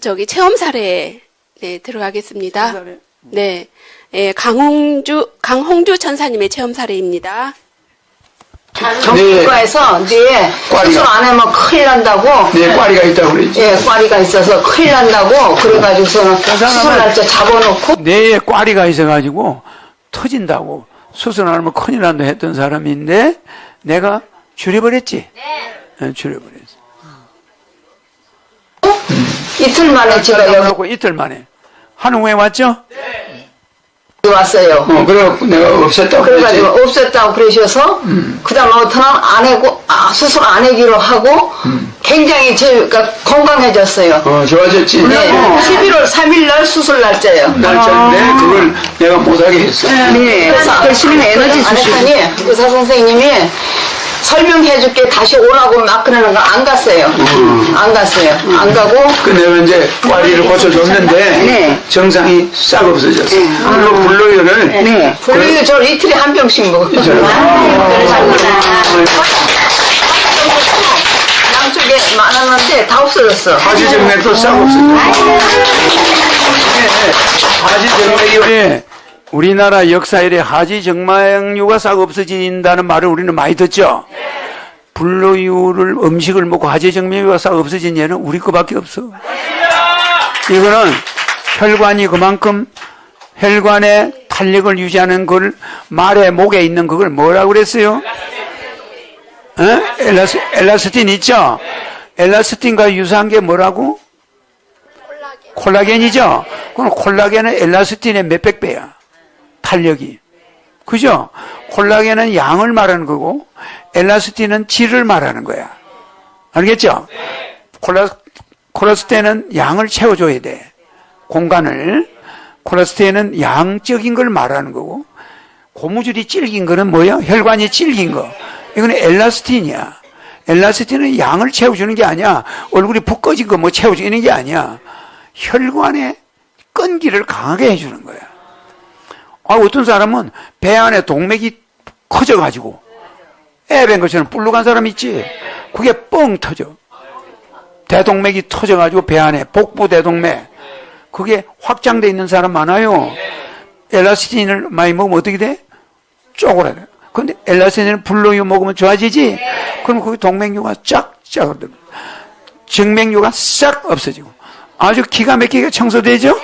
저기 체험 사례 네, 들어가겠습니다. 네. 예, 강홍주 강홍주 천사님의 체험 사례입니다. 정신과에서 네 수술 안 하면 큰일 난다고 네, 꽈리가 있다고 그랬지. 예, 꽈리가 있어서 큰일 난다고 그래가지고서는 수술 날짜 잡아놓고 뇌에 꽈리가 있어가지고 터진다고 수술 안 하면 큰일 난다 했던 사람인데 내가 줄여버렸지. 네. 줄여버렸어. 이틀 만에 제가 여기 하고 이틀 만에 한 후에 왔죠? 왔어요. 어, 그래갖고 내가 없앴다고 그래가지고 그랬지. 없앴다고 그러셔서 그 다음부터는 안 하고 아, 수술 안 하기로 하고 굉장히 제가 건강해졌어요. 어, 좋아졌지. 네, 어, 11월 3일 날 수술 날짜예요. 날짜인데 그걸 내가 못하게 했어. 네. 그래서 열심히 에너지 주시고. 의사 선생님이 설명해 줄게 다시 오라고 막 그러는 거 안 갔어요. 안 갔어요. 안 가고 그 내가 이제 꽈리를 고쳐줬는데 네. 정상이 싹 없어졌어. 그리고 블루유를 네. 분명히 저 이틀에 한 병씩 먹어요. 양쪽에 많았는데 다 없어졌어. 바지 정맥도 싹 없어졌어. 하지 정맥이 우리나라 역사 이래 하지 정맥류가 싹 없어진다는 말을 우리는 많이 듣죠. 불로유를 음식을 먹고 하지 정맥류가 싹 없어진 예는 우리 거밖에 없어. 이거는 혈관이 그만큼 혈관의 탄력을 유지하는 걸 말의 목에 있는 그걸 뭐라고 그랬어요? 어? 엘라스, 엘라스틴 있죠? 엘라스틴과 유사한 게 뭐라고? 콜라겐 이죠? 그럼 콜라겐은 엘라스틴의 몇백 배야. 탄력이. 그죠? 콜라겐은 양을 말하는 거고, 엘라스틴은 질을 말하는 거야. 알겠죠? 콜라, 콜라스테는 양을 채워줘야 돼. 공간을. 콜라스테는 양적인 걸 말하는 거고, 고무줄이 질긴 거는 뭐야? 혈관이 질긴 거. 이거는 엘라스틴이야. 엘라스틴은 양을 채워주는 게 아니야. 얼굴이 붓거진 거 뭐 채워주는 게 아니야. 혈관의 끈기를 강하게 해주는 거야. 아, 어떤 사람은 배 안에 동맥이 커져가지고 애밴 것처럼 불룩한 사람 있지? 그게 뻥 터져. 대동맥이 터져가지고 배 안에 복부 대동맥. 그게 확장돼 있는 사람 많아요. 엘라스틴을 많이 먹으면 어떻게 돼? 쪼그라져. 근데 엘라스틴을 불로유 먹으면 좋아지지? 그럼 거기 동맥류가 쫙 짜거든. 정맥류가 싹 없어지고. 아주 기가 막히게 청소되죠?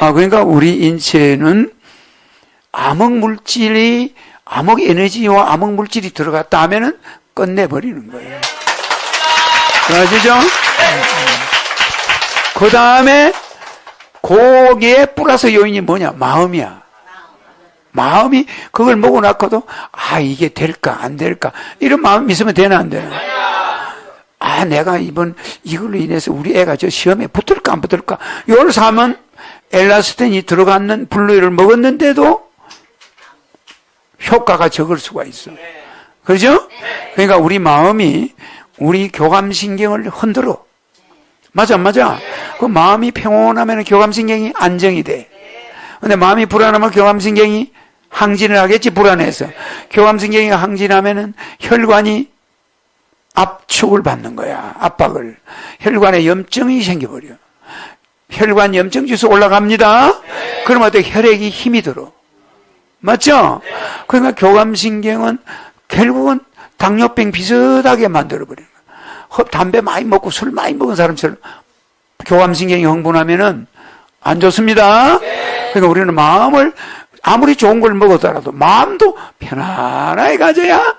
아, 그러니까 우리 인체는 암흑 물질이, 암흑 에너지와 암흑 물질이 들어갔다 하면은 끝내버리는 거예요. 아시죠? 그 다음에 거기에 플러스 요인이 뭐냐? 마음이야. 마음이 그걸 먹고 낳고도 아 이게 될까 안 될까 이런 마음 있으면 되나 안 되나? 아 내가 이번 이걸로 인해서 우리 애가 저 시험에 붙을까 안 붙을까? 이걸 사면 엘라스틴이 들어갔는 블루를 먹었는데도 효과가 적을 수가 있어. 그죠? 그러니까 우리 마음이 우리 교감신경을 흔들어. 맞아, 맞아. 그 마음이 평온하면 교감신경이 안정이 돼. 근데 마음이 불안하면 교감신경이 항진을 하겠지, 불안해서. 교감신경이 항진하면은 혈관이 압축을 받는 거야, 압박을. 혈관에 염증이 생겨버려. 혈관 염증 지수 올라갑니다. 그러면 어때? 혈액이 힘이 들어. 맞죠? 그러니까 교감신경은 결국은 당뇨병 비슷하게 만들어버리는. 흡, 담배 많이 먹고 술 많이 먹은 사람처럼 교감신경이 흥분하면은 안 좋습니다. 그러니까 우리는 마음을 아무리 좋은 걸 먹었더라도 마음도 편안하게 가져야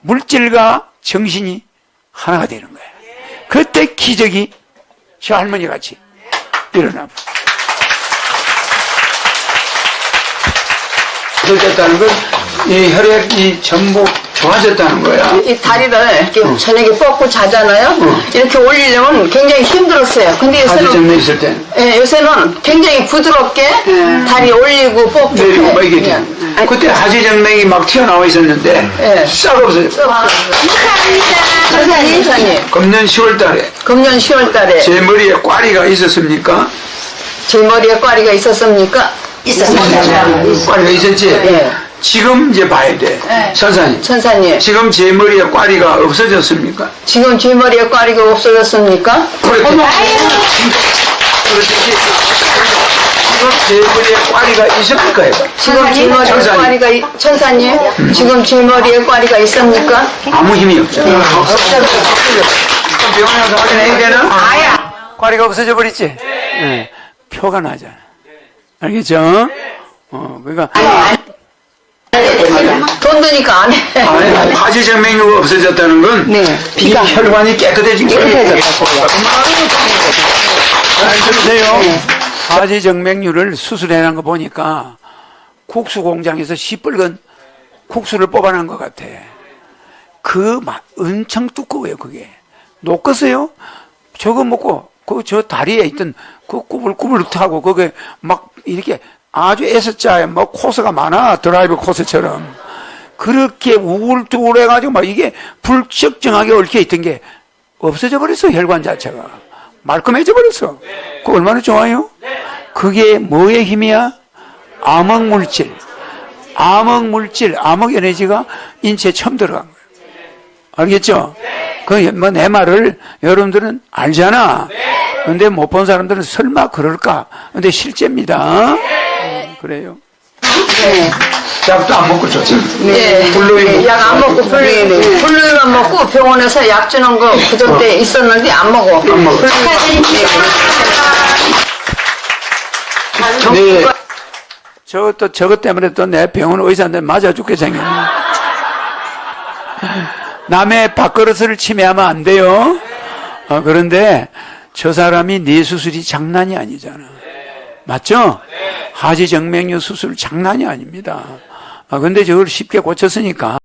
물질과 정신이 하나가 되는 거야. 그때 기적이 저 할머니 같이 일어나. 좋아졌다는 건 이 혈액이 전부 좋아졌다는 거야. 이 다리를 이렇게 저녁에 뻗고 자잖아요. 이렇게 올리려면 굉장히 힘들었어요. 근데 요새는 있을 때. 예, 요새는 굉장히 부드럽게 다리 올리고 뻗고 내리고 해. 막 이게 돼. 그냥. 그때 하지정맥이 막 튀어나와 있었는데 예. 싹 없어져. 선생님, 선생님. 금년 10월 달에 금년 10월 달에 제 머리에 꽈리가 있었습니까? 제 머리에 꽈리가 있었습니까? 있었습니다. 꽈리가 있었지? 예. 지금 이제 봐야 돼. 네. 선사님. 천사님, 지금, 제 머리에 꽈리가 없어졌습니까? 지금 뒷머리에 꽈리가 없어졌습니까? 그렇지. 그렇지. 지금 제 머리에 꽈리가 있습니까? 해봐. 지금 뒷머리에 천사님. 꽈리가, 있- 천사님, 지금 뒷머리에 꽈리가 있습니까? 아무 힘이 없죠. 그럼 병원에 가서 확인해야 되나? 아야! 꽈리가 없어져 버렸지? 네. 표가 나잖아. 알겠죠? 어, 그러니까. 돈 드니까 안 해. 아니, 화지 정맥류가 없어졌다는 건 네. 이 혈관이 깨끗해진 거예요. 잘 들으세요. 화지 정맥류를 수술해놓은 거 보니까 국수 공장에서 시뻘건 국수를 뽑아낸 것 같아. 그 맛, 엄청 두꺼워요, 그게. 녹겠어요? 저거 먹고, 그, 저 다리에 있던 그 꾸불꾸불 타고, 그게 막 이렇게 아주 S자에 뭐 코스가 많아. 드라이브 코스처럼. 그렇게 우울투울해가지고 막 이게 불적정하게 얽혀 있던 게 없어져 버렸어, 혈관 자체가. 말끔해져 버렸어. 그 얼마나 좋아요? 그게 뭐의 힘이야? 암흑 물질. 암흑 물질, 암흑 에너지가 인체에 처음 들어간 거예요. 알겠죠? 그, 뭐, 내 말을 여러분들은 알잖아. 근데 못 본 사람들은 설마 그럴까? 근데 실제입니다. 음, 그래요. 약도 안 먹고 줬죠. 예. 블루이 약안 먹고 블루이, 블루이만 먹고 병원에서 약 주는 거 그전 때 있었는데 안 먹어. 안 먹어. 네. 저것도, 저것 때문에 또 내 병원 의사한테 맞아 죽게 생겼네. 남의 밥그릇을 침해하면 안 돼요. 어, 그런데 저 사람이 뇌 수술이 장난이 아니잖아. 맞죠? 하지정맥류 수술 장난이 아닙니다. 아, 근데 저걸 쉽게 고쳤으니까